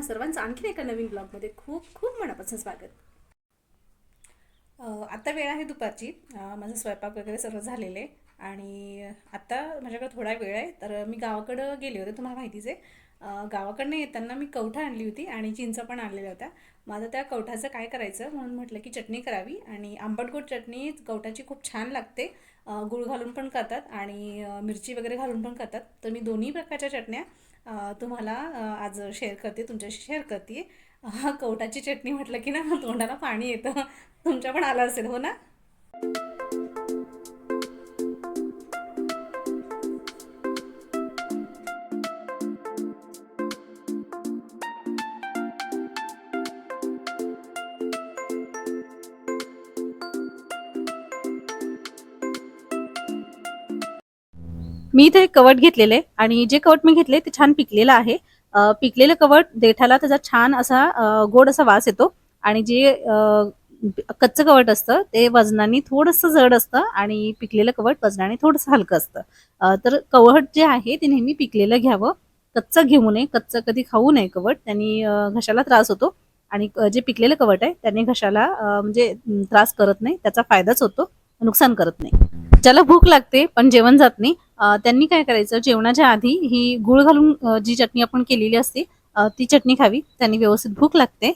तुम्हा सर्वांचं आणखीन एका नवीन ब्लॉगमध्ये खूप खूप मनापासून स्वागत. आत्ता वेळ आहे दुपारची. माझा स्वयंपाक वगैरे सर्व झालेले. आणि आत्ता माझ्याकडे थोडा वेळ आहे. तर मी गावाकडं गेले होते तुम्हाला माहितीच आहे. गावाकडनं येताना मी कवठा आणली होती आणि चिंच पण आणलेल्या होत्या. माझं त्या कवठाचं काय करायचं म्हणून म्हटलं की चटणी करावी. आणि आंबटगोड चटणी कवठाची खूप छान लागते. गुळ गूळ घालून पण करतात आणि मिरची वगैरे घालून पण करतात. तर मी दोन्ही प्रकारच्या चटण्या तुम्हाला आज शेअर करते तुमच्याशी शेअर करते. कवटाची चटणी म्हटलं की ना तोंडाला पाणी येतं. तुमच्या पण आलं असेल हो ना? मी इथे एक कवट घेतलेले आहे आणि जे कवट मी घेतले ते छान पिकलेलं आहे. पिकलेलं कवट देठाला त्याचा छान असा गोड असा वास येतो आणि जे कच्चं कवट असतं ते वजनाने थोडंसं जड असतं आणि पिकलेलं कवट वजनाने थोडंसं हलकं असतं. तर कवट जे आहे ते नेहमी पिकलेलं घ्यावं. कच्चं घेऊ नये कच्चं कधी खाऊ नये कवट त्यांनी घशाला त्रास होतो आणि जे पिकलेलं कवट आहे त्याने घशाला म्हणजे त्रास करत नाही त्याचा फायदाच होतो नुकसान करत नाही. ज्याला भूक लागते पण जेवण जात नाही. त्यांनी काय करायचं जेवणाच्या आधी ही गुळ घालून जी चटणी आपण केलेली असते ती चटणी खावी. त्यांनी व्यवस्थित भूक लागते.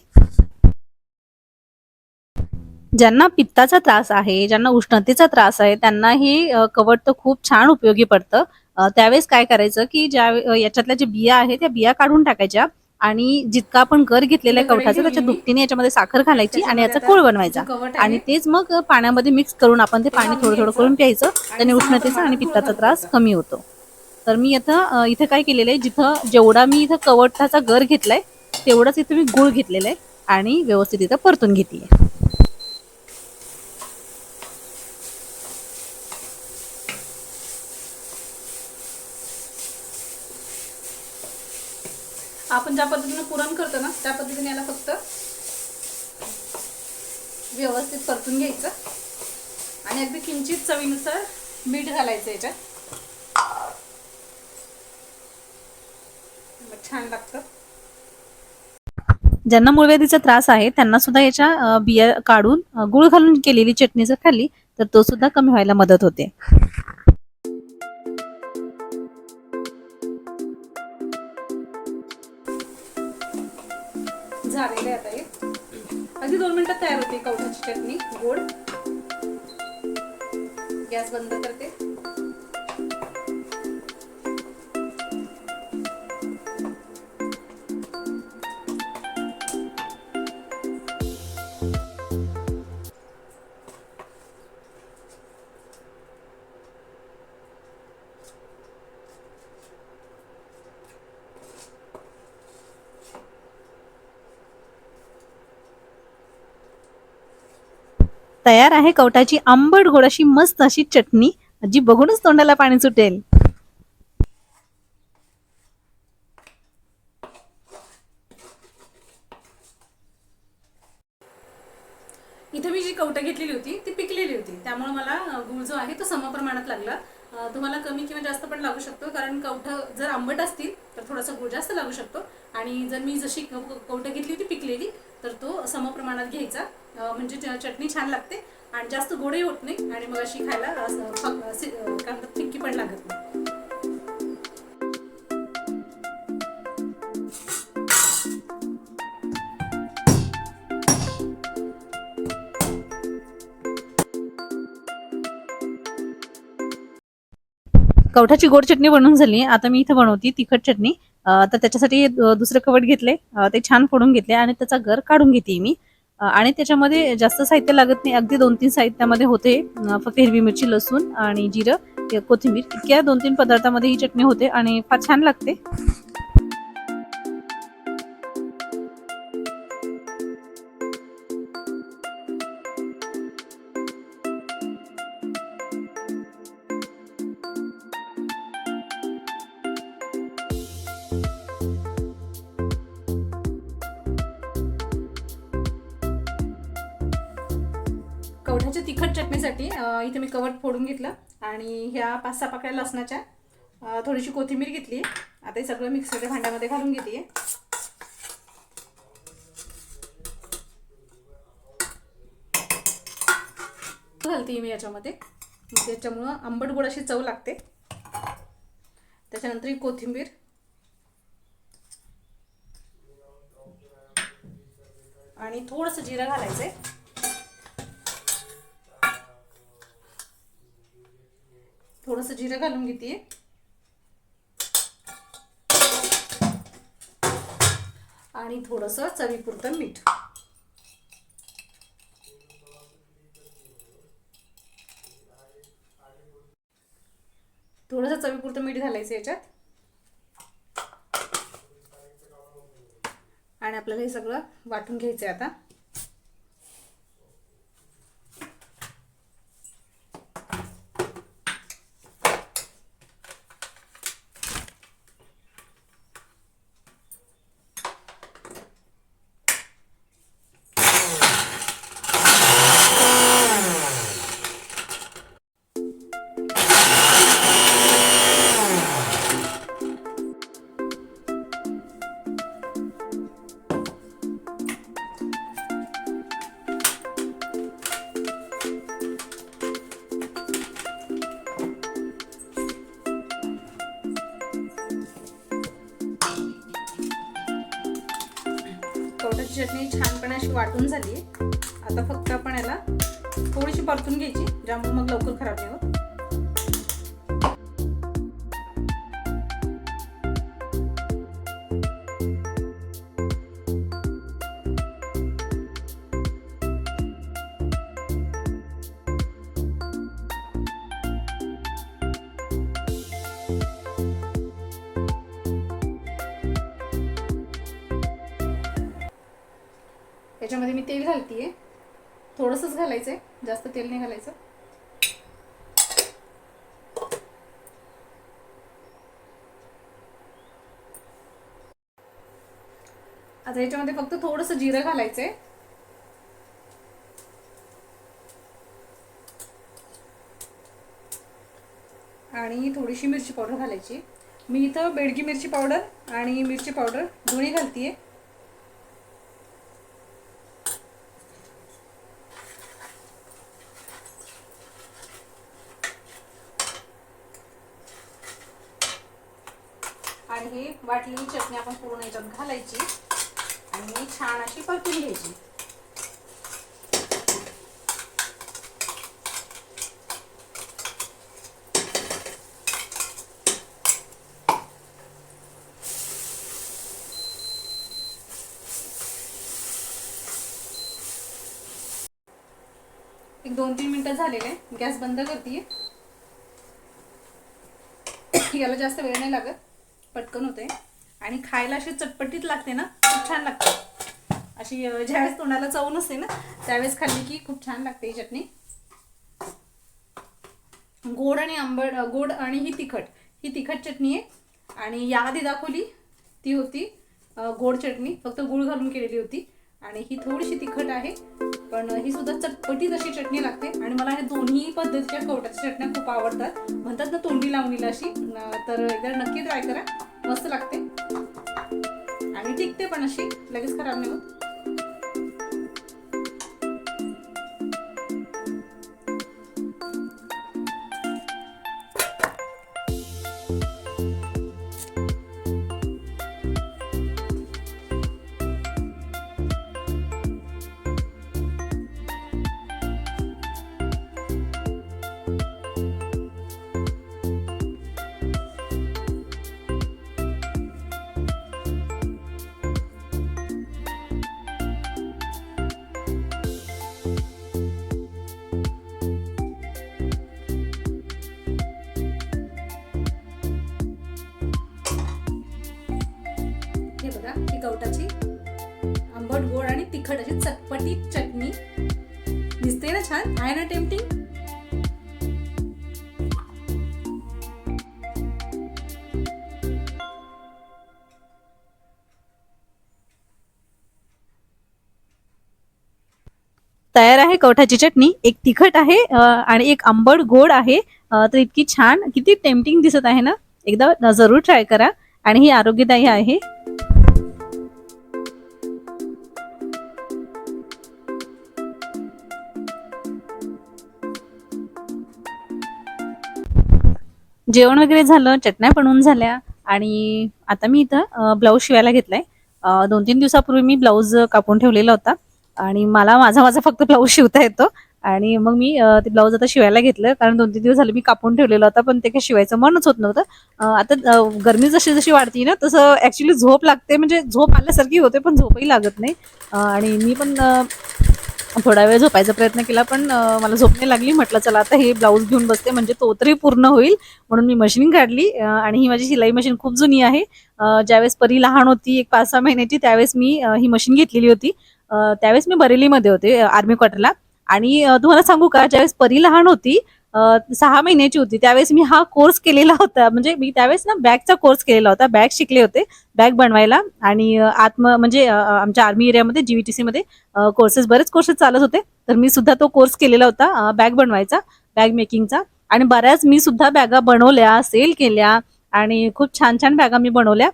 ज्यांना पित्ताचा त्रास आहे ज्यांना उष्णतेचा त्रास आहे त्यांना हे कवट तर खूप छान उपयोगी पडतं. त्यावेळेस काय करायचं की ज्या याच्यातल्या ज्या बिया आहेत त्या बिया काढून टाकायच्या. आणि जितका आपण गर घेतलेला आहे कवठाचा त्याच्या दुपटीने याच्यामध्ये साखर घालायची आणि याचा कोळ बनवायचा. आणि तेच मग पाण्यामध्ये मिक्स करून आपण ते पाणी थोडं थोडं करून प्यायचं. त्याने उष्णतेचा आणि पित्ताचा त्रास कमी होतो. तर मी आता इथं काय केलेलं आहे? जिथं जेवढा मी इथं कवटाचा गर घेतलाय तेवढाच इथं मी गुळ घेतलेला आहे आणि व्यवस्थित इथं परतून घेतली आपण ज्या पद्धतीनं पुरण करतो ना त्या पद्धतीने याला फक्त व्यवस्थित परतून घ्यायचं. आणि अगदी किंचित चवीनुसार मीठ घालायचं याच्यात. छान लागतं. ज्यांना मूळव्याधीचा त्रास आहे त्यांना सुद्धा याच्या बिया काढून गुळ घालून केलेली चटणी जर खाल्ली तर तो सुद्धा कमी व्हायला मदत होते. झालेले आता हे. अगदी दोन मिनिटात तयार होते कवठाची चटणी. गोड. गॅस बंद करते. तयार आहे कवटाची आंबट गोड अशी मस्त अशी चटणी. जी बघूनच तोंडाला पाणी सुटेल. इथे मी जी कवटं घेतलेली होती ती पिकलेली होती. त्यामुळे मला गुळ जो आहे तो समप्रमाणात लागला. तुम्हाला कमी किंवा जास्त पण लागू शकतो कारण कवठं जर आंबट असतील तर थोडासा गूळ जास्त लागू शकतो. आणि जर मी जशी कवठं घेतली होती पिकलेली तर तो समप्रमाणात घ्यायचा. म्हणजे चटणी छान लागते आणि जास्त गोडही होत नाही आणि मग अशी खायला काय म्हणतात फिक्की पण लागत नाही. कवठाची गोड चटणी बनवून झाली. आता मी इथं बनवते तिखट चटणी. तर त्याच्यासाठी दुसरं कवट घेतले ते छान फोडून घेतले आणि त्याचा गर काढून घेते मी. आणि त्याच्यामध्ये जास्त साहित्य लागत नाही. अगदी दोन तीन साहित्यामध्ये होते. फक्त हिरवी मिरची लसूण आणि जिरं कोथिंबीर. इतक्या दोन तीन पदार्थामध्ये ही चटणी होते आणि फार छान लागते. म्हणजे तिखट चटणीसाठी इथे मी कवर फोडून घेतलं आणि ह्या पाच सहा पाकळ्या लसणाच्या थोडीशी कोथिंबीर घेतली. आता हे सगळं मिक्सरच्या भांड्यामध्ये घालून घेते. घालते मी याच्यामध्ये. त्याच्यामुळं आंबट गोड अशी चव लागते. त्याच्यानंतर ही कोथिंबीर. आणि थोडंसं जिरं घालायचं आहे थोडंसं जिरं घालून घेते. आणि थोडंसं चवीपुरतं मीठ. थोडंसं चवीपुरतं मीठ घालायचं याच्यात. आणि आपल्याला हे सगळं वाटून घ्यायचं आहे आता. चटणी छानपणे अशी वाटून झाली आहे. आता फक्त आपण याला थोडीशी परतून घ्यायची ज्यामुळे मग लवकर खराब नाही होत. मी तेल घालतीये. थोडंसंच घालायचंय. जास्त तेल नाही घालायचं. आता याच्यामध्ये फक्त थोडंसं जिरं घालायचंय. आणि थोडीशी मिरची पावडर घालायची. मी इथं बेडगी मिरची पावडर आणि मिरची पावडर दोन्ही घालतीये ही वाटलेली चटणी आपण पूर्ण याच्यात घालायची. आणि छान अशी परतून घ्यायची. एक दोन तीन मिनिटं झालेले गॅस बंद करते याला जास्त वेळ नाही लागत. पटकन होते. आणि खायला अशी चटपटीत लागते ना खूप छान लागते. अशी ज्यावेळेस तोंडाला चव नसते ना त्यावेळेस खाल्ली की खूप छान लागते ही चटणी. गोड आणि आंबट गोड आणि ही तिखट. ही तिखट चटणी आहे. आणि याआधी दाखवली ती होती गोड चटणी. फक्त गुळ घालून केलेली होती. आणि ही थोडीशी तिखट आहे पण ही सुद्धा चटपटीत अशी चटणी लागते. आणि मला ह्या दोन्ही पद्धतीच्या कवटाच्या चटण्या खूप आवडतात. म्हणतात ना तोंडी लावणीला अशी. तर एकदा नक्की ट्राय करा. मस्त लागते. आणि टिकते पण अशी. लगेच खराब नाही होत. तयार आहे. कवठाची चटणी एक तिखट आहे आणि एक आंबट गोड आहे. तर इतकी छान किती टेम्पटिंग दिसत आहे ना? एकदा जरूर ट्राय करा. आणि ही आरोग्यदायी आहे. जेवण वगैरे झालं चटण्या बनवून झाल्या. आणि आता मी इथं ब्लाऊज शिवायला घेतलाय. दोन तीन दिवसापूर्वी मी ब्लाऊज कापून ठेवलेला होता. आणि मला माझा माझा फक्त ब्लाऊज शिवता येतो. आणि मग मी ते ब्लाऊज आता शिवायला घेतलं. कारण दोन तीन दिवस झाले मी कापून ठेवलेलं होता पण ते काही शिवायचं मनच होत नव्हतं. आता गर्मी गरमी जशी जशी वाढती ना तसं ऍक्च्युली झोप लागते. म्हणजे झोप आल्यासारखी होते पण झोपही लागत नाही. आणि मी पण थोडा वेळ झोपायचा प्रयत्न केला पण मला झोप नाही लागली. म्हटलं चला आता हे ब्लाऊज घेऊन बसते. म्हणजे तो तरी पूर्ण होईल. म्हणून मी मशीन काढली. आणि ही माझी शिलाई मशीन खूप जुनी आहे. ज्यावेळेस परी लहान होती एक पाच सहा महिन्याची त्यावेळेस मी ही मशीन घेतलेली होती. त्यावेळेस मी बरेलीमध्ये होते आर्मी क्वार्टरला. आणि तुम्हाला सांगू का ज्यावेळेस परी लहान होती सहा महिन्याची होती त्यावेळेस मी हा कोर्स केलेला होता. म्हणजे मी त्यावेळेस ना बॅगचा कोर्स केलेला होता. बॅग शिकले होते बॅग बनवायला. आणि आत्म म्हणजे आमच्या आर्मी एरियामध्ये जीव्हीटीसी मध्ये कोर्सेस बरेच कोर्सेस चालत होते. तर मी सुद्धा तो कोर्स केलेला होता बॅग बनवायचा बॅग मेकिंगचा. आणि बऱ्याच मी सुद्धा बॅगा बनवल्या सेल केल्या. आणि खूप छान छान बॅगा मी बनवल्या.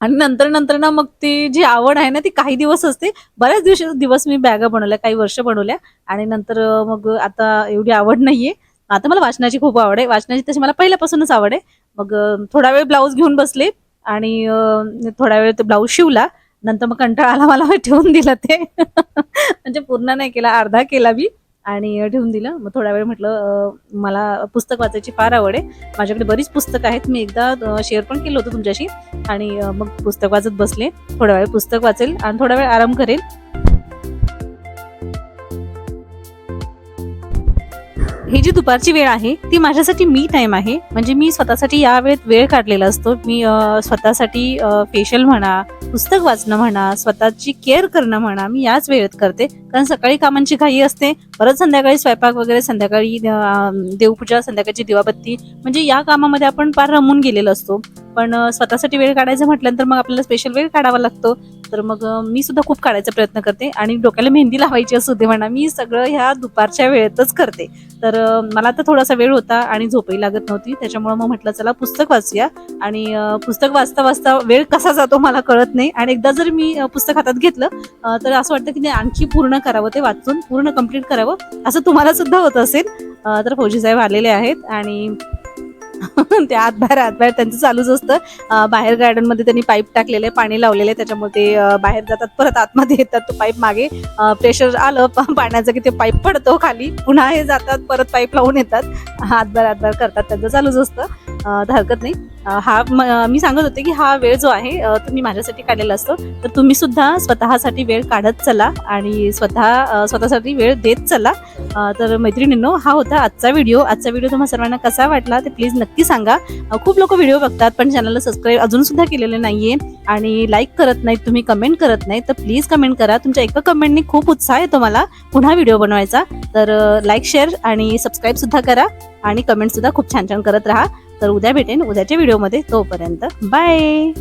आणि नंतर नंतर ना मग ती जी आवड आहे ना ती काही दिवस असते. बऱ्याच दिवस दिवस मी बॅगा बनवल्या काही वर्ष बनवल्या. आणि नंतर मग आता एवढी आवड नाहीये. आता मला वाचनाची खूप आवड आहे. वाचनाची तशी मला पहिल्यापासूनच आवड आहे. मग थोडा वेळ ब्लाऊज घेऊन बसले आणि थोडा वेळ ते ब्लाऊज शिवला. नंतर मग कंटाळा आला मला ठेवून दिलं ते. म्हणजे पूर्ण नाही केला अर्धा केला मी. आणि ठेवून दिलं. मग थोडा वेळ म्हटलं मला पुस्तक वाचायची फार आवड आहे. माझ्याकडे बरीच पुस्तकं आहेत. मी एकदा शेअर पण केलं होतं तुमच्याशी. आणि मग पुस्तक वाचत बसले. थोडा वेळ पुस्तक वाचेल आणि थोडा वेळ आराम करेल. ही जी दुपारची वेळ आहे ती माझ्यासाठी मी टाइम आहे. म्हणजे मी स्वतःसाठी या वेळेत वेळ काढलेला असतो. मी स्वतःसाठी फेशियल म्हणा पुस्तक वाचणं म्हणा स्वतःची केअर करणं म्हणा मी याच वेळेत करते. कारण सकाळी कामांची घाई असते. परत संध्याकाळी स्वयंपाक वगैरे संध्याकाळी देवपूजा संध्याकाळची दिवाबत्ती. म्हणजे या कामामध्ये आपण फार रमून गेलेलो असतो. पण स्वतःसाठी वेळ काढायचं म्हटल्यानंतर मग आपल्याला स्पेशल वेळ काढावा लागतो. तर मग मी सुद्धा खूप काढायचा प्रयत्न करते आणि डोक्याला मेहंदी लावायची असू दे म्हणा मी सगळं ह्या दुपारच्या वेळेतच करते. तर मला आता थोडासा वेळ होता आणि झोपही लागत नव्हती त्याच्यामुळे मग म्हटलं चला पुस्तक वाचूया. आणि पुस्तक वाचता वाचता वेळ कसा जातो मला कळत नाही. आणि एकदा जर मी पुस्तक हातात घेतलं तर असं वाटतं की ते आणखी पूर्ण करावं ते वाचून पूर्ण कंप्लीट करावं असं तुम्हाला सुद्धा होत असेल. तर फौजी साहेब आलेले आहेत आणि ते आतभार आतभार त्यांचं चालूच असतं. बाहेर गार्डनमध्ये त्यांनी पाईप टाकलेले पाणी लावलेले त्याच्यामुळे ते बाहेर जातात परत आतमध्ये येतात तो पाईप मागे. प्रेशर आलं पाण्याचं की ते पाईप पडतो खाली. पुन्हा हे जातात परत पाईप लावून येतात. हातभार हातभार करतात त्यांचं चालूच असतं. तर हरकत नाही. हा मी सांगत होते की हा वेळ जो आहे तुम्ही तो मी माझ्यासाठी काढलेला असतो. तर तुम्ही सुद्धा स्वतःसाठी वेळ काढत चला आणि स्वतः स्वतःसाठी वेळ देत चला. तर मैत्रिणींनो हा होता आजचा व्हिडिओ. आजचा व्हिडिओ तुम्हाला सर्वांना कसा वाटला ते प्लीज नक्की सांगा. खूप लोक व्हिडिओ बघतात पण चॅनलला सबस्क्राईब अजून सुद्धा नाही नाहीये आणि लाईक करत नाहीत तुम्ही कमेंट करत नाही तर प्लीज कमेंट करा. तुमच्या एका कमेंटने खूप उत्साह येतो मला पुन्हा व्हिडिओ बनवायचा. तर लाईक शेअर आणि सबस्क्राईब सुद्धा करा आणि कमेंट सुद्धा खूप छान छान करत राहा. तर उद्या भेटेन उद्याच्या व्हिडिओमध्ये तोपर्यंत बाय.